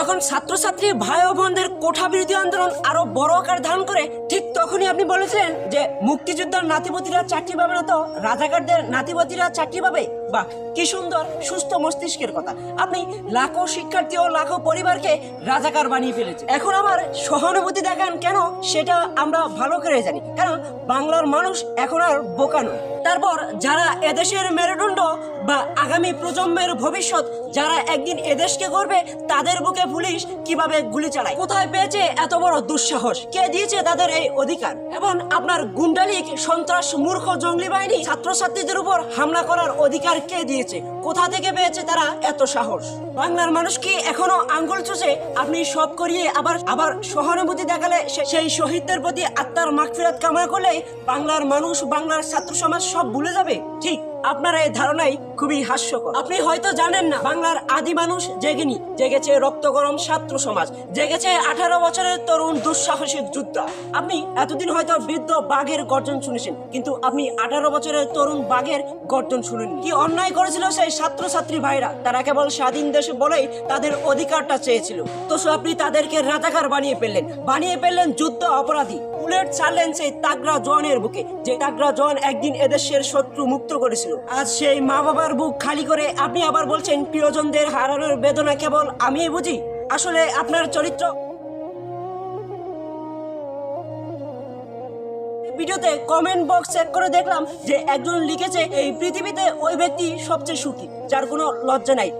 যখন ছাত্রছাত্রী ভাই ও বোনদের কোঠা বিরোধী আন্দোলন আরও বড় আকার ধারণ করে, ঠিক তখনই আপনি বলেছিলেন যে মুক্তিযোদ্ধার নাতিপতিরা চাকরি পাবে না তো, রাজাকারদের নাতিপতিরা চাকরি পাবে? বা কি সুন্দর, সুস্থ মস্তিষ্কের কথা। আপনি লাখো শিক্ষার্থী ও লাখো পরিবারকে রাজাকার বানিয়ে ফেলেছে এখন আবার সহানুভূতি দেখান কেন, সেটা আমরা ভালো করে জানি। কারণ বাংলার মানুষ এখন আর বোকা নয়। তারপর যারা এদেশের মেরুদণ্ড বা আগামী প্রজন্মের ভবিষ্যৎ যারা একদিন এদেশকে করবে তাদের বুকে পুলিশ কীভাবে গুলি চালায়? কোথায় পেয়েছে এত বড় দুঃসাহস? কে দিয়েছে তাদের এই অধিকার? এবং আপনার গুন্ডালিক সন্ত্রাস, মূর্খ জঙ্গলি বাহিনী, ছাত্রছাত্রীদের উপর হামলা করার অধিকার কে দিয়েছে? কোথা থেকে পেয়েছে তারা এত সাহস? বাংলার মানুষ কি এখনও আঙ্গুল চুষে আপনি সব করিয়ে আবার আবার সহানুভূতি দেখালে সেই শহীদদের প্রতি আত্মার মাগফিরাত কামনা করলে বাংলার মানুষ, বাংলার ছাত্র সমাজ সব ভুলে যাবে? ঠিক আপনার এই ধারণাই খুবই হাস্যকর। আপনি হয়তো জানেন না, বাংলার আদি মানুষ জেগেনি, জেগেছে রক্ত গরম ছাত্র সমাজ, জেগেছে আঠারো বছরের তরুণ দুঃসাহসিক যোদ্ধা। আপনি এতদিন হয়তো বৃদ্ধ বাঘের গর্জন শুনেছেন, কিন্তু আপনি আঠারো বছরের তরুণ বাঘের গর্জন শুনেন কি অন্যায় করেছিল সেই ছাত্রছাত্রী ভাইরা? তারা কেবল স্বাধীন দেশে বলেই তাদের অধিকারটা চেয়েছিল। তো আপনি তাদেরকে রাজাকার বানিয়ে ফেললেন বানিয়ে ফেললেন যুদ্ধ অপরাধী। বুলেট ছাড়লেন সেই তাগড়া জওয়ানের বুকে, যে তাগড়া জওয়ান একদিন এদেশের শত্রু মুক্ত করেছিল। আজ সেই মা বাবার বুক খালি করে আপনি আবার বলছেন প্রিয়জনদের হারানোর বেদনা কেবল আমি বুঝি? আসলে আপনার চরিত্র ভিডিওতে কমেন্ট বক্স চেক করে দেখলাম যে একজন লিখেছে, এই পৃথিবীতে ওই ব্যক্তি সবচেয়ে সুখী, যার কোনো লজ্জা নাই।